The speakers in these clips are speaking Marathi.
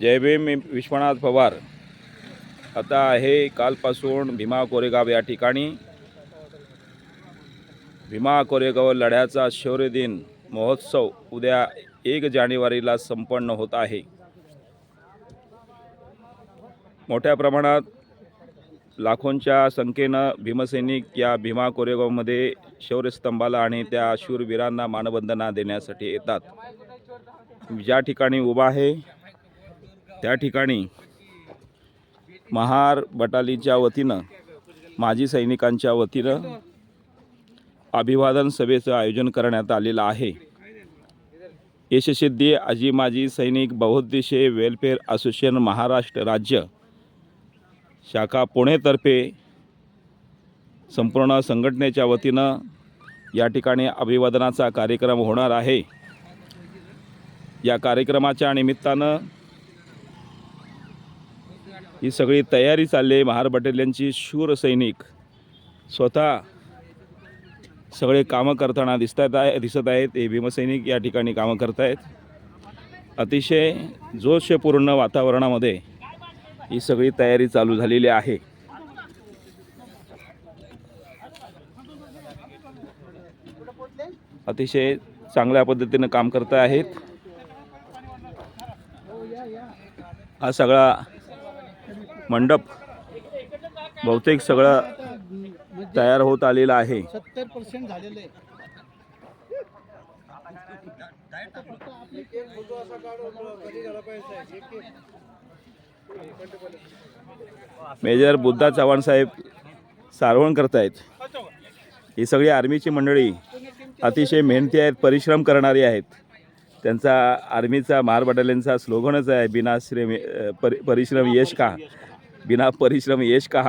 जय भीम मी विश्वनाथ पवार. आता आहे कालपासून भीमा कोरेगाव या ठिकाणी. भीमा कोरेगाव लढ्याचा शौर्य दिन महोत्सव उद्या एक जानेवारीला संपन्न होत आहे. मोठ्या प्रमाणात लाखोंच्या संख्येनं भीमसैनिक या भीमा कोरेगावमध्ये शौर्यस्तंभाला आणि त्या शूरवीरांना मानवंदना देण्यासाठी येतात. ज्या ठिकाणी उभा आहे त्या ठिकाणी महार बटालीच्या वतीनं माजी सैनिकांच्या वतीनं अभिवादन सभेचं आयोजन करण्यात आलेलं आहे. यशसिद्धी आजी माजी सैनिक बहुउद्देशीय वेलफेअर असोसिएशन महाराष्ट्र राज्य शाखा पुणेतर्फे संपूर्ण संघटनेच्या वतीनं या ठिकाणी अभिवादनाचा कार्यक्रम होणार आहे. या कार्यक्रमाच्या निमित्तानं ही सगळी तयारी चालली आहे महार बटालियनची शूर सैनिक. स्वतः सगळे कामं करताना दिसतात आहे दिसत आहेत. हे भीमसैनिक या ठिकाणी कामं करत आहेत अतिशय जोशपूर्ण वातावरणामध्ये ही सगळी तयारी चालू झालेली आहे. अतिशय चांगल्या पद्धतीनं काम करत आहेत हा सगळा मंडप बहुतेक सगळं तयार होत आलेलं आहे. सत्तर पर्सेंट झालेले मेजर बुद्धा चव्हाण साहेब सारवण करतायत. ही सगळी आर्मीची मंडळी अतिशय मेहनती आहेत परिश्रम करणारी आहेत. त्यांचा आर्मीचा महार बटालियनचा स्लोगनच आहे बिना श्रम परि परिश्रम यश का बिना परिश्रम यश का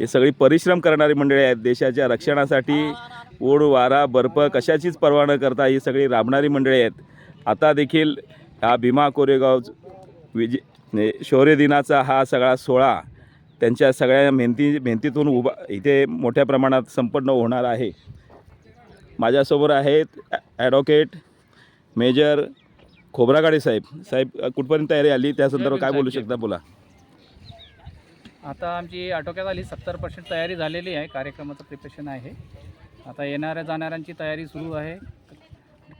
हे सगळी परिश्रम करणारी मंडळी आहेत देशाच्या रक्षणासाठी ओढ वारा बर्फ कशाचीच पर्वा न करता ही सगळी राबणारी मंडळी आहेत. आता देखील हा भीमा कोरेगाव विजय शौर्य दिनाचा हा सगळा सोहळा त्यांच्या सगळ्या मेहनती मेहनतीतून उभा इथे मोठ्या प्रमाणात संपन्न होणार आहे. माझ्यासमोर आहेत ॲ- ॲडव्होकेट मेजर खोबरागाडे साहेब. साहेब कुठपर्यंत तयारी आली? त्या संदर्भात काय बोलू शकता बोला. आता आमची आटोक्यात आली सत्तर पर्सेंट तयारी झालेली आहे. कार्यक्रमाचं प्रिपरेशन आहे. आता येणाऱ्या जाणाऱ्यांची तयारी सुरू आहे.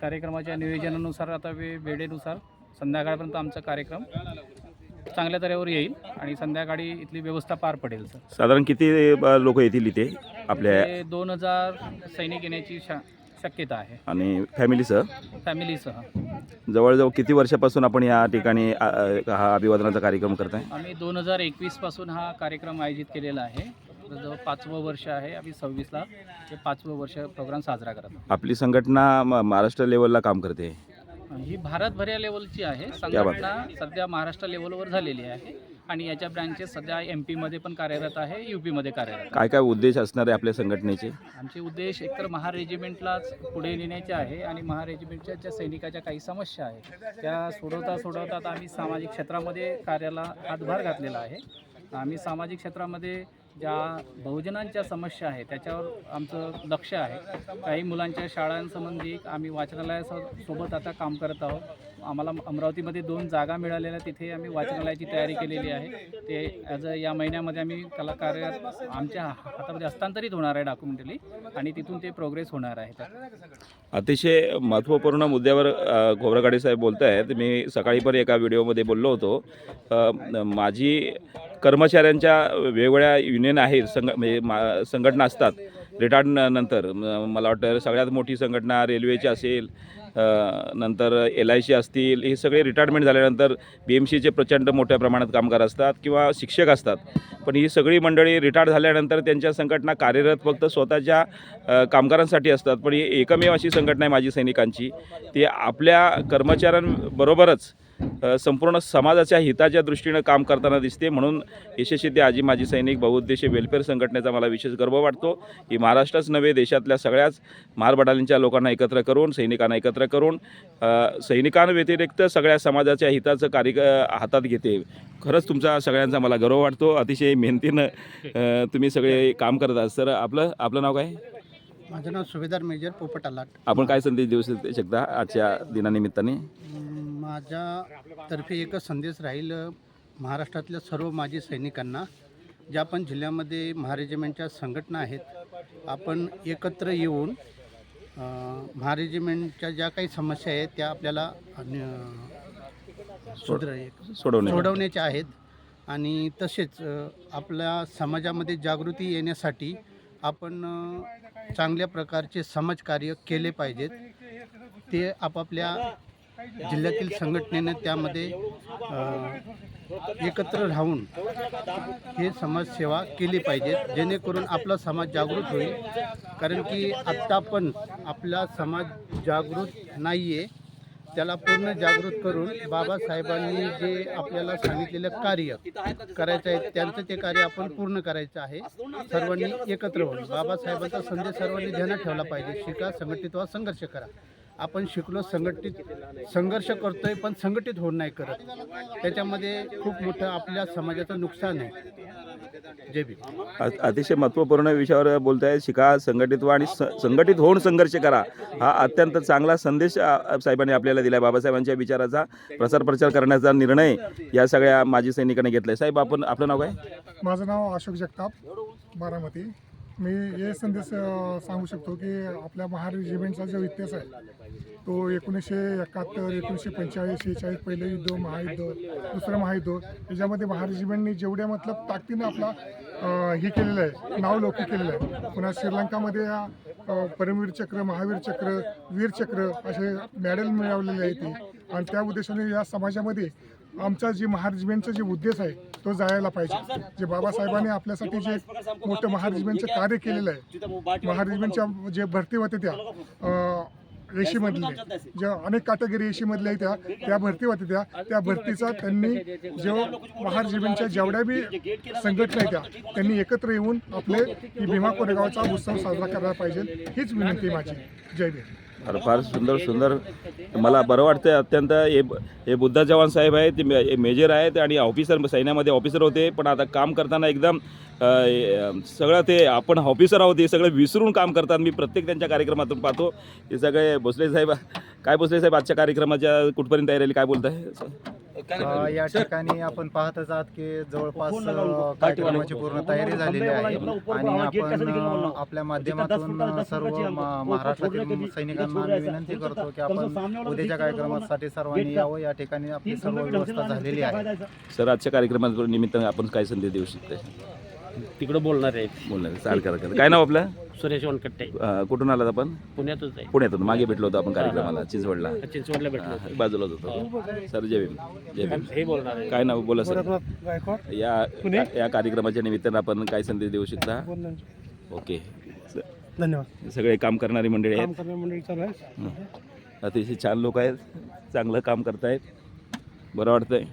कार्यक्रमाच्या नियोजनानुसार आता वे वेळेनुसार संध्याकाळपर्यंत आमचा कार्यक्रम चांगल्या तऱ्हेवर येईल आणि संध्याकाळी इथली व्यवस्था पार पडेल सर. साधारण किती लोक येतील इथे आपल्या दोन हजार सैनिक येण्याची शा शक्यता आहे. आणि फॅमिलीसह फॅमिलीसह जवळजवळ किती वर्षापासून आपण या ठिकाणी हा अभिवादनाचा कार्यक्रम करताय? आम्ही दोन हजार एकवीसपासून हा कार्यक्रम आयोजित केलेला आहे. जवळ पाचवं वर्ष आहे आम्ही सव्वीसला हे पाचवं वर्ष प्रोग्राम साजरा करत आहोत. आपली संघटना म- महाराष्ट्र लेवलला काम करते. ही भारतभर या लेवलची आहे. बात संघटना सध्या महाराष्ट्र लेवलवर झालेली आहे. आणि याच्या ब्रँचेस सध्या एम पीमध्ये पण कार्यरत आहे यू पीमध्ये कार्यरत काय काय उद्देश असणार आहे आपल्या संघटनेचे? आमचे उद्देश एकतर महार रेजिमेंटलाच पुढे नेण्याचे आहे आणि महार रेजिमेंटच्या ज्या सैनिकाच्या काही समस्या आहेत त्या सोडवता सोडवता आम्ही सामाजिक क्षेत्रामध्ये कार्याला हातभार घातलेला आहे. आम्ही सामाजिक क्षेत्रामध्ये ज्या बहुजनांच्या समस्या आहे त्याच्यावर आमचं लक्ष आहे. काही मुलांच्या शाळांसंबंधी आम्ही वाचनालयासोबत आता काम करत आहोत. आम्हाला अमरावतीमध्ये दोन जागा मिळालेल्या तिथे आम्ही वाचनालयाची तयारी केलेली आहे. ते ॲज अ या महिन्यामध्ये आम्ही त्याला कार्य आमच्या हातामध्ये हस्तांतरित होणार आहे डॉक्युमेंटली आणि तिथून ते प्रोग्रेस होणार आहे. अतिशय महत्त्वपूर्ण मुद्द्यावर अ, साहेब बोलत आहेत मी सकाळी पण एका व्हिडिओमध्ये बोललो होतो. माझी कर्मचाऱ्यांच्या वेगवेगळ्या युनियन आहेत संघ म्हणजे मा संघटना असतात. रिटायर्ड नंतर मला वाटतं सगळ्यात मोठी संघटना रेल्वेची असेल नंतर एल आय सी असतील हे सगळे रिटायरमेंट झाल्यानंतर बी एम सीचे प्रचंड मोठ्या प्रमाणात कामगार असतात किंवा शिक्षक असतात. पण ही सगळी मंडळी रिटायर झाल्यानंतर त्यांच्या संघटना कार्यरत फक्त स्वतःच्या कामगारांसाठी असतात. पण ही एकमेव अशी संघटना आहे माझी सैनिकांची. ती आपल्या कर्मचाऱ्यांबरोबरच संपूर्ण समाजाच्या हिताच्या दृष्टीनं काम करताना दिसते. म्हणून यशस्वी ते आजी माजी सैनिक बहुउद्देशीय वेलफेअर संघटनेचा मला विशेष गर्व वाटतो. ही महाराष्ट्रच नव्हे देशातल्या सगळ्याच महार बटालियनच्या लोकांना एकत्र करून सैनिकांना एकत्र करून सैनिकांव्यतिरिक्त सगळ्या समाजाच्या हिताचं कार्य हातात घेते. खरंच तुमचा सगळ्यांचा मला गर्व वाटतो. अतिशय मेहनतीनं तुम्ही सगळे काम करत आहात. सर आपलं आपलं नाव काय? माझं नाव सुभेदार मेजर पोपट आलाट. आपण काय संदेश देऊ शक- शकता आजच्या दिनानिमित्ताने? माझ्यातर्फे एकच संदेश राहील महाराष्ट्रातल्या सर्व माजी सैनिकांना ज्या पण जिल्ह्यामध्ये महारेजिमेंटच्या संघटना आहेत आपण एकत्र येऊन महारेजिमेंटच्या ज्या काही समस्या आहेत त्या आपल्याला सोडवण्याच्या आहेत. आणि तसेच आपल्या समाजामध्ये जागृती येण्यासाठी आपण चांगल्या प्रकारचे समाजकार्य केले पाहिजेत. ते आपापल्या जिल्ह्यातील संघटनेने त्यामध्ये एकत्र राहून हे समाजसेवा केली पाहिजे जेणेकरून आपला समाज जागृत होईल. कारण की आत्ता पण आपला समाज जागृत नाही आहे त्याला पूर्ण जागृत करून बाबासाहेबांनी जे आपल्याला सांगितलेलं कार्य करायचं आहे त्यांचं ते कार्य आपण पूर्ण करायचं आहे. सर्वांनी एकत्र होऊन बाबासाहेबांचा संदेश सर्वांनी ध्यानात ठेवला पाहिजे. शिका संघटित व्हा संघर्ष करा. आपण शिकलो संघटित संघर्ष करतोय पण संघटित होऊन नाही करत. त्याच्यामध्ये खूप मोठं आपल्या समाजाचं नुकसान आहे. भीम. अ- अतिशय महत्त्वपूर्ण विषयावर बोलताय. शिका संघटित व्हा आणि स संघटित होऊन संघर्ष करा. हा अत्यंत चांगला संदेश साहेबांनी आपल्याला दिला बाबासाहेबांच्या विचाराचा प्रसार प्रचार करण्याचा निर्णय या सगळ्या माजी सैनिकांनी घेतला आहे साहेब आपण आपलं नाव काय? माझं नाव अशोक जगताप बारामती. मी हे संदेश सांगू शकतो की आपल्या महार रेजिमेंटचा जो इतिहास आहे तो एकोणीसशे एकाहत्तर एकोणीसशे पंचेचाळीस शेहेचाळीस पहिलं युद्ध महायुद्ध दुसरं महायुद्ध याच्यामध्ये महार रेजिमेंटने जेवढ्या मतलब ताकदीनं आपला हे केलेलं आहे नाव लौकिक केलेलं आहे. पुन्हा श्रीलंकामध्ये या परमवीर चक्र महावीर चक्र वीर चक्र असे मेडल मिळवलेले आहेत ती. आणि त्या उद्देशाने या समाजामध्ये आमचा जे महाराजबेनचा जे उद्देश आहे तो जायला पाहिजे. जे बाबासाहेबांनी आपल्यासाठी जे मोठं महाराजबेनचं कार्य केलेलं आहे महाराजबेनच्या जे भरती होते त्या अं, ज्या अनेक कॅटेगरी एशीमधल्या आहेत त्या त्या भरती होत्या त्या त्या भरतीचा त्यांनी जो महारेजिमेंटच्या जेवढ्या बी संघटना आहेत त्या त्यांनी एकत्र येऊन आपले भीमा कोरेगावचा उत्सव साजरा करायला पाहिजे हीच विनंती माझी. जय भीम. फार फार सुंदर सुंदर. मला बरं वाटतं अत्यंत. हे हे बुद्धा जवान साहेब आहेत ते मे- हे मेजर आहेत आणि ऑफिसर सैन्यामध्ये ऑफिसर होते. पण आता काम करताना एकदम सगळं ते आपण ऑफिसर आहोत हे सगळं विसरून काम करतात. मी प्रत्येक त्यांच्या कार्यक्रमातून पाहतो. हे सगळे भोसले साहेब काय भोसले साहेब आजच्या कार्यक्रमाच्या कुठपर्यंत तयारी काय बोलत आहे बोलताय? अ, या ठिकाणी आपण पाहतच आहात की जवळपास अ, कार्यक्रमाची पूर्ण तयारी झालेली आहे. आणि आपण अ, आपल्या माध्यमातून अ, सर्व मा- महाराष्ट्रातील सैनिकांना आम्ही विनंती करतो की आपण उद्याच्या कार्यक्रमासाठी सर्वांनी यावं. या ठिकाणी आपली सर्व व्यवस्था झालेली आहे. सर आजच्या कार्यक्रमात निमित्तानं आपण काय संदेश देऊ शकते तिकडं बोलणार आहेत बोलणार चाल करा करा. काय नाव आपलं? सुरेश वनकट्टे. अ, कुठून आलात आपण? पुण्यातच आहे. पुण्यातून. मागे भेटलो होतो आपण कार्यक्रमाला चिंचवडला. चिंचवडला भेटलो हा, बाजूलाच होतो. सर जय भीम. जय भीम. हे बोलणार आहे. काय नाव? बोला सर. या या कार्यक्रमाच्या निमित्तानं आपण काय संदेश देऊ शकता? ओके. स- धन्यवाद. सगळे काम करणारी मंडळी आहेत. मंडळी चालू आहे हं. अतिशय छान लोक आहेत. चांगलं काम करतायत. बरं वाटतंय.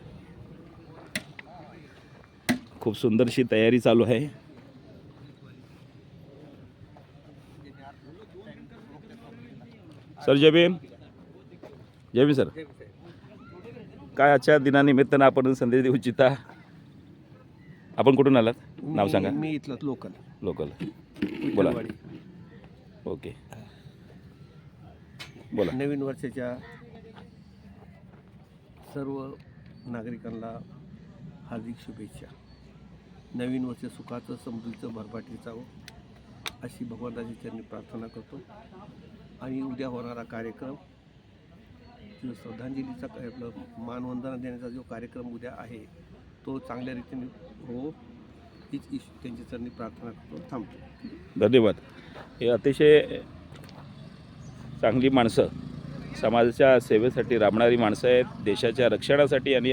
खूप सुंदरशी तयारी चालू आहे. सर जय भीम. जय भीम सर. काय आजच्या दिनानिमित्तानं आपण संदेश देऊ इच्छिता? आपण कुठून आलात? नाव सांगा. मी इथलं लोकल. लोकल. बोला. ओके. बोला. नवीन वर्षाच्या सर्व नागरिकांना हार्दिक शुभेच्छा. नवीन वर्ष सुखाचं समृद्धीचं भरभाटीचं जावं हो, अशी भगवंताची चरणी प्रार्थना करतो. आणि उद्या होणारा कार्यक्रम जो श्रद्धांजलीचा आपलं मानवंदना देण्याचा जो कार्यक्रम उद्या आहे तो चांगल्या रीतीने हो हीच ईश त्यांची चरणी प्रार्थना करतो. थांबतो. धन्यवाद. हे अतिशय चांगली माणसं समाजाच्या सेवेसाठी राबणारी माणसं आहेत देशाच्या रक्षणासाठी आणि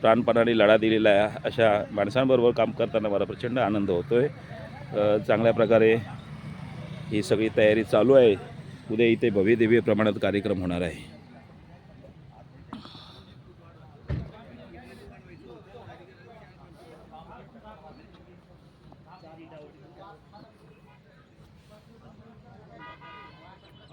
प्राणपणाने लढा दिलेला आहे. अशा माणसांबरोबर काम करताना मला प्रचंड आनंद होतो आहे चांगल्या प्रकारे ही सगळी तयारी चालू आहे. उद्या इथे भव्य दिव्य प्रमाणात कार्यक्रम होणार आहे.